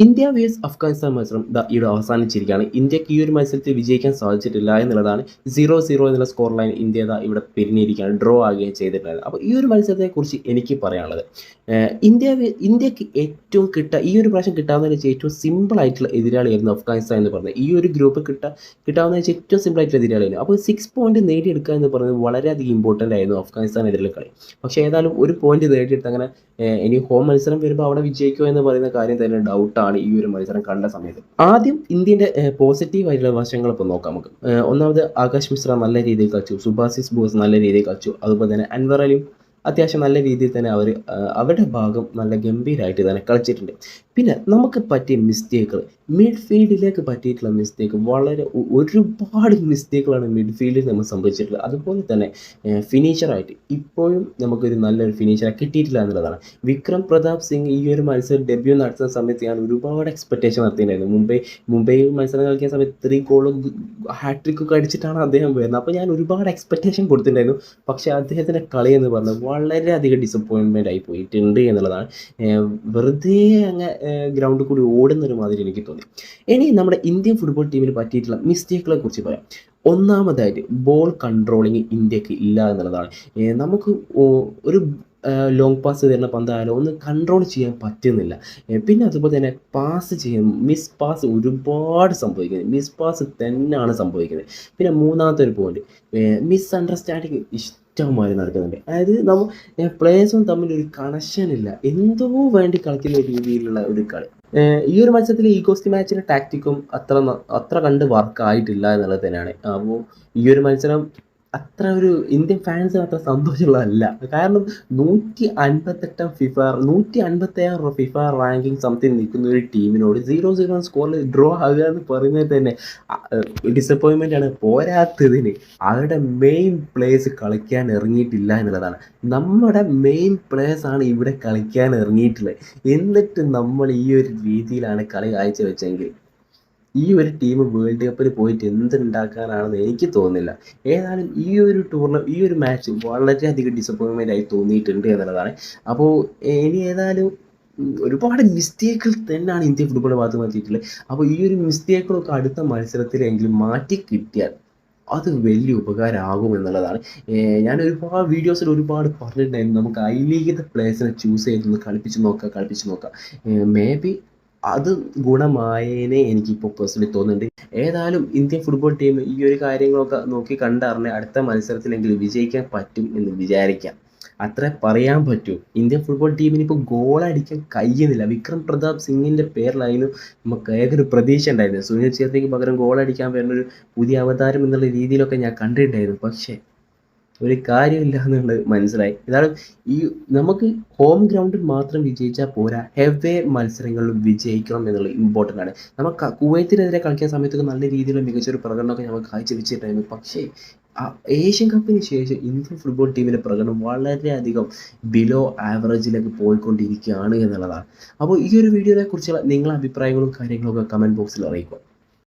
India verse Afghanistan മത്സരം ഇവിടെ അവസാനിച്ചിരിക്കുകയാണ്. ഇന്ത്യയ്ക്ക് ഈ ഒരു മത്സരത്തിൽ വിജയിക്കാൻ സാധിച്ചിട്ടില്ല എന്നുള്ളതാണ് സീറോ സീറോ എന്നുള്ള സ്കോർ ലൈൻ ഇന്ത്യ ഇവിടെ പിരിഞ്ഞിരിക്കുകയാണ് ഡ്രോ ആകുകയും ചെയ്തിട്ടുള്ളത്. അപ്പോൾ ഈ ഒരു മത്സരത്തെക്കുറിച്ച് എനിക്ക് പറയാനുള്ളത് ഇന്ത്യ ഇന്ത്യയ്ക്ക് ഏറ്റവും കിട്ട ഈ ഒരു പ്രാവശ്യം കിട്ടാവുന്ന വെച്ചാൽ ഏറ്റവും സിമ്പിൾ ആയിട്ടുള്ള എതിരാളിയായിരുന്നു അഫ്ഗാനിസ്ഥാൻ എന്ന് പറഞ്ഞത്. ഈ ഒരു ഗ്രൂപ്പ് കിട്ട കിട്ടാവുന്ന വെച്ചാൽ ഏറ്റവും സിമ്പിൾ ആയിട്ടുള്ള എതിരാളിയായിരുന്നു. അപ്പോൾ സിക്സ് പോയിന്റ് നേടിയെടുക്കുക എന്ന് പറയുന്നത് വളരെയധികം ഇമ്പോർട്ടന്റ് ആയിരുന്നു അഫ്ഗാനിസ്ഥാനെതിരെ കളി. പക്ഷേ ഏതായാലും ഒരു പോയിന്റ് നേടിയെടുത്ത് അങ്ങനെ ഇനി ഹോം മത്സരം വരുമ്പോൾ അവിടെ വിജയിക്കുമോ എന്ന് പറയുന്ന കാര്യം തന്നെ ഡൗട്ടാണ് ഈ ഒരു മത്സരം കണ്ട സമയത്ത്. ആദ്യം ഇന്ത്യന്റെ പോസിറ്റീവ് ആയിട്ടുള്ള വശങ്ങൾ ഇപ്പോൾ നോക്കാം നമുക്ക്. ഒന്നാമത് ആകാശ് മിശ്ര നല്ല രീതിയിൽ കളിച്ചു സുഭാസിസ് ബോസ് നല്ല രീതിയിൽ കളിച്ചു അതുപോലെ തന്നെ അൻവർ അലിയും അത്യാവശ്യം നല്ല രീതിയിൽ തന്നെ അവർ അവരുടെ ഭാഗം നല്ല ഗംഭീരമായിട്ട് തന്നെ കളിച്ചിട്ടുണ്ട്. പിന്നെ നമുക്ക് പറ്റിയ മിസ്റ്റേക്കുകൾ മിഡ്ഫീൽഡിലേക്ക് പറ്റിയിട്ടുള്ള മിസ്റ്റേക്ക് വളരെ ഒരുപാട് മിസ്റ്റേക്കുകളാണ് മിഡ്ഫീൽഡിൽ നമ്മൾ സംഭവിച്ചിട്ടുള്ളത്. അതുപോലെ തന്നെ ഫിനിഷറായിട്ട് ഇപ്പോഴും നമുക്കൊരു നല്ലൊരു ഫിനിഷറെ കിട്ടിയിട്ടില്ല എന്നുള്ളതാണ്. വിക്രം പ്രതാപ് സിംഗ് ഈ ഒരു മത്സരം ഡെബ്യൂ നടത്തുന്ന സമയത്ത് ഞാൻ ഒരുപാട് എക്സ്പെക്റ്റേഷൻ നടത്തിയിട്ടുണ്ടായിരുന്നു. മുംബൈ മുംബൈ മത്സരം കളിക്കുന്ന സമയത്ത് ത്രീ ഗോളും ഹാട്രിക് ഒക്കെ അടിച്ചിട്ടാണ് അദ്ദേഹം വരുന്നത്. അപ്പോൾ ഞാൻ ഒരുപാട് എക്സ്പെക്റ്റേഷൻ കൊടുത്തിട്ടുണ്ടായിരുന്നു. പക്ഷേ അദ്ദേഹത്തിന്റെ കളി എന്ന് പറഞ്ഞാൽ വളരെയധികം ഡിസപ്പോയിൻമെന്റ് ആയി പോയിട്ടുണ്ട് എന്നുള്ളതാണ്. വെറുതെ അങ്ങ് ഗ്രൗണ്ടിൽ കൂടി ഓടുന്നൊരു മാതിരി എനിക്ക് തോന്നി. ഇനി നമ്മുടെ ഇന്ത്യൻ ഫുട്ബോൾ ടീമിന് പറ്റിയിട്ടുള്ള മിസ്റ്റേക്കുകളെ കുറിച്ച് പറയാം. ഒന്നാമതായിട്ട് ബോൾ കൺട്രോളിങ് ഇന്ത്യയ്ക്ക് ഇല്ല എന്നുള്ളതാണ്. നമുക്ക് ഒരു ലോങ് പാസ് തരുന്ന പന്തായാലും ഒന്ന് കൺട്രോൾ ചെയ്യാൻ പറ്റുന്നില്ല. പിന്നെ അതുപോലെ തന്നെ പാസ് ചെയ്യാൻ മിസ് പാസ് ഒരുപാട് സംഭവിക്കുന്നത് മിസ് പാസ് തന്നെയാണ് സംഭവിക്കുന്നത്. പിന്നെ മൂന്നാമത്തെ ഒരു പോയിന്റ് മിസ് അണ്ടർസ്റ്റാൻഡിങ് ഇഷ്ടംമാതിരി നടക്കുന്നുണ്ട്. അതായത് നമ്മൾ പ്ലേയേഴ്സും തമ്മിൽ ഒരു കണക്ഷൻ ഇല്ല. എന്തോ വേണ്ടി കളിക്കുന്ന രീതിയിലുള്ള ഒരു കളി. ഈ ഒരു മത്സരത്തിൽ ഈഗോസ്റ്റി മാച്ചിന്റെ ടാക്റ്റിക്കും അത്ര അത്ര കണ്ട് വർക്ക് ആയിട്ടില്ല എന്നുള്ളത് തന്നെയാണ്. അപ്പോൾ ഈ ഒരു മത്സരം അത്ര ഒരു ഇന്ത്യൻ ഫാൻസിന് അത്ര സന്തോഷമുള്ളതല്ല. കാരണം നൂറ്റി അൻപത്തെട്ടാം ഫിഫ നൂറ്റി അൻപത്തേഴ് ഫിഫ റാങ്കിങ് സംതിങ് നിൽക്കുന്ന ഒരു ടീമിനോട് സീറോ സീറോ സ്കോറിൽ ഡ്രോ ആകുക എന്ന് പറയുന്നത് തന്നെ ഡിസപ്പോയിൻമെന്റ് ആണ്. പോരാത്തതിന് അവരുടെ മെയിൻ പ്ലേയേഴ്സ് കളിക്കാൻ ഇറങ്ങിയിട്ടില്ല എന്നുള്ളതാണ്. നമ്മുടെ മെയിൻ പ്ലേയേഴ്സ് ആണ് ഇവിടെ കളിക്കാൻ ഇറങ്ങിയിട്ടുള്ളത്. എന്നിട്ട് നമ്മൾ ഈ ഒരു രീതിയിലാണ് കളി കാഴ്ചവെച്ചെങ്കിൽ ഈ ഒരു ടീം വേൾഡ് കപ്പിൽ പോയിട്ട് എന്തുണ്ടാക്കാനാണെന്ന് എനിക്ക് തോന്നുന്നില്ല. ഏതായാലും ഈ ഒരു ടൂർണ ഈ ഒരു മാച്ച് വളരെയധികം ഡിസപ്പോയിൻമെന്റ് ആയി തോന്നിയിട്ടുണ്ട് എന്നുള്ളതാണ്. അപ്പോൾ ഇനി ഏതായാലും ഒരുപാട് മിസ്റ്റേക്കുകൾ തന്നെയാണ് ഇന്ത്യ ഫുട്ബോൾ ഭാഗത്ത് അപ്പോൾ ഈ ഒരു മിസ്റ്റേക്കുകളൊക്കെ അടുത്ത മത്സരത്തിലെങ്കിലും മാറ്റി കിട്ടിയാൽ അത് വലിയ ഉപകാരമാകും എന്നുള്ളതാണ്. ഞാൻ ഒരുപാട് വീഡിയോസിൽ ഒരുപാട് പറഞ്ഞിട്ടുണ്ടായിരുന്നു. നമുക്ക് ഐ ലീഗിന്റെ പ്ലേയേഴ്സിനെ ചൂസ് ചെയ്തൊന്ന് കളിപ്പിച്ച് നോക്കാം കളിപ്പിച്ച് നോക്കാം. മേ ബി അത് ഗുണമായേനെ എനിക്കിപ്പോൾ പേഴ്സണലി തോന്നുന്നുണ്ട്. ഏതായാലും ഇന്ത്യൻ ഫുട്ബോൾ ടീം ഈ ഒരു കാര്യങ്ങളൊക്കെ നോക്കി കണ്ടറിഞ്ഞ് അടുത്ത മത്സരത്തിലെങ്കിലും വിജയിക്കാൻ പറ്റും എന്ന് വിചാരിക്കാം. അത്ര പറയാൻ പറ്റൂ. ഇന്ത്യൻ ഫുട്ബോൾ ടീമിന് ഇപ്പോൾ ഗോൾ അടിക്കാൻ കഴിയുന്നില്ല. വിക്രം പ്രതാപ് സിംഗിന്റെ പേരിലായിരുന്നു നമുക്ക് ഏതൊരു പ്രതീക്ഷ ഉണ്ടായിരുന്നു സുനിൽ ഛേത്രിക്ക് പകരം ഗോളടിക്കാൻ വരുന്നൊരു പുതിയ അവതാരം എന്നുള്ള രീതിയിലൊക്കെ ഞാൻ കണ്ടിട്ടുണ്ടായിരുന്നു. പക്ഷേ ഒരു കാര്യമില്ല എന്നുള്ളത് മനസ്സിലായി. ഇതാണ് ഈ നമുക്ക് ഹോം ഗ്രൗണ്ടിൽ മാത്രം വിജയിച്ചാൽ പോരാ. ഹെവേ മത്സരങ്ങളിലും വിജയിക്കണം എന്നുള്ളത് ഇമ്പോർട്ടന്റ് ആണ്. നമുക്ക് കുവൈത്തിനെതിരെ കളിക്കുന്ന സമയത്തൊക്കെ നല്ല രീതിയിലുള്ള മികച്ചൊരു പ്രകടനമൊക്കെ നമുക്ക് കാഴ്ചവെച്ചിട്ടുണ്ടായിരുന്നു. പക്ഷേ ഏഷ്യൻ കപ്പിന് ശേഷം ഇന്ത്യൻ ഫുട്ബോൾ ടീമിന്റെ പ്രകടനം വളരെയധികം ബിലോ ആവറേജിലേക്ക് പോയിക്കൊണ്ടിരിക്കുകയാണ് എന്നുള്ളതാണ്. അപ്പോൾ ഈ ഒരു വീഡിയോയെ കുറിച്ചുള്ള നിങ്ങളുടെ അഭിപ്രായങ്ങളും കാര്യങ്ങളും ഒക്കെ കമന്റ് ബോക്സിൽ അറിയിക്കുക.